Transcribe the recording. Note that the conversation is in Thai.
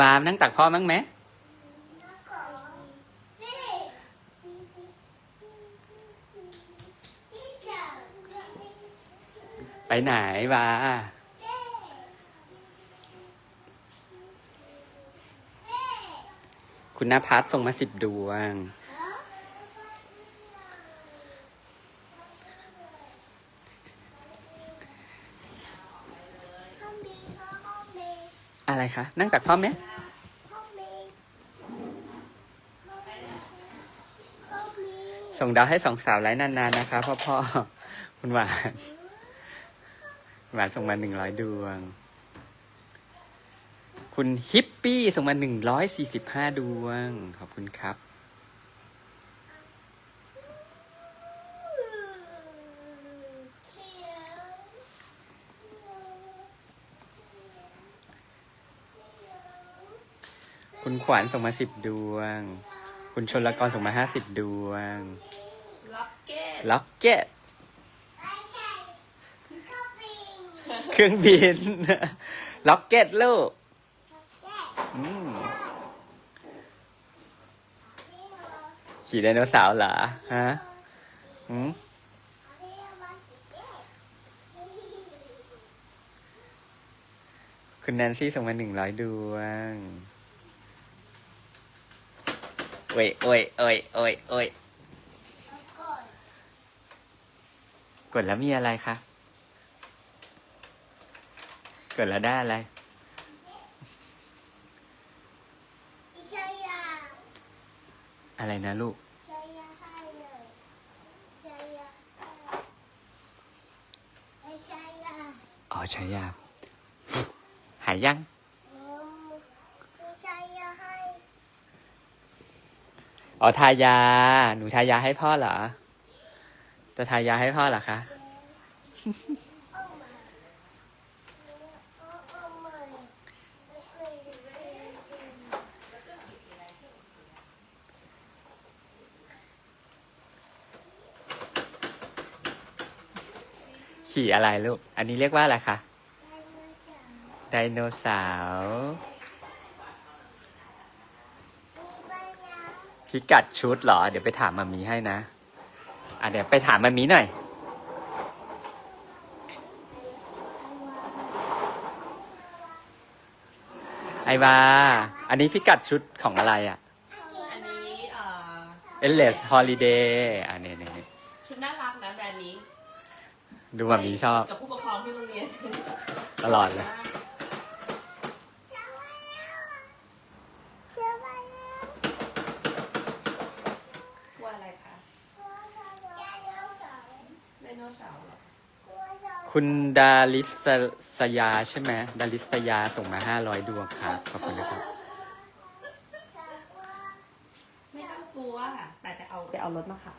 วามนั่งตักพ่อมั้งไหมไปไหนวาคุณนภัสส่งมาสิบดวง อะไรคะ นั่งตักพ่อไหมส่งดาวให้สองสาวไลน์นานๆนะคะพ่อพ่อคุณหวานหวานส่งมาหนึ่งร้อยดวง คุณฮิปปี้ส่งมาหนึ่งร้อยสี่สิบห้าดวง ขอบคุณครับ คุณขวัญส่งมาสิบดวง คุณชนละกรส่งมาห้าสิบดวง ล็อกเก็ตล็อกเก็ตเครื่องบิน ล็อกเก็ตลูกอืมขี่ไดโนเสาร์เหรอฮะอืมคุณแนนซี่ส่งมาหนึ่งร้อยดวงโอ้ยโอ้ยโอ้ยโอ้ยโอ้ยกดแล้วมีอะไรคะ กดแล้วได้อะไร อะไรนะลูก อ๋อใช้ยาหายยัง อ๋อทายา หนูทายาให้พ่อเหรอ จะทายาให้พ่อเหรอคะ ขี่อะไรลูก อันนี้เรียกว่าอะไรคะ ไดโนเสาร์ พิกัดชุดเหรอ เดี๋ยวไปถามมามีให้นะ อะเดี๋ยวไปถามมามีหน่อย ไอวา อันนี้พิกัดชุดของอะไรอะ อันนี้เอ่อเอเลสฮอลิเดย์อะเนี่ยเนี่ยชุดน่ารักนะแบรนด์นี้ดูมามีชอบกับผู้ปกครองที่โรงเรียนตลอดเลยว่าอะไรคะไดโน เสาร์เหรอคุณดาลิสสยาใช่ไหมดาลิสยาส่งมาห้าร้อยดวงครับ ขอบคุณนะครับ ไม่ต้องกลัวแต่ไปเอาไปเอารถมาขับ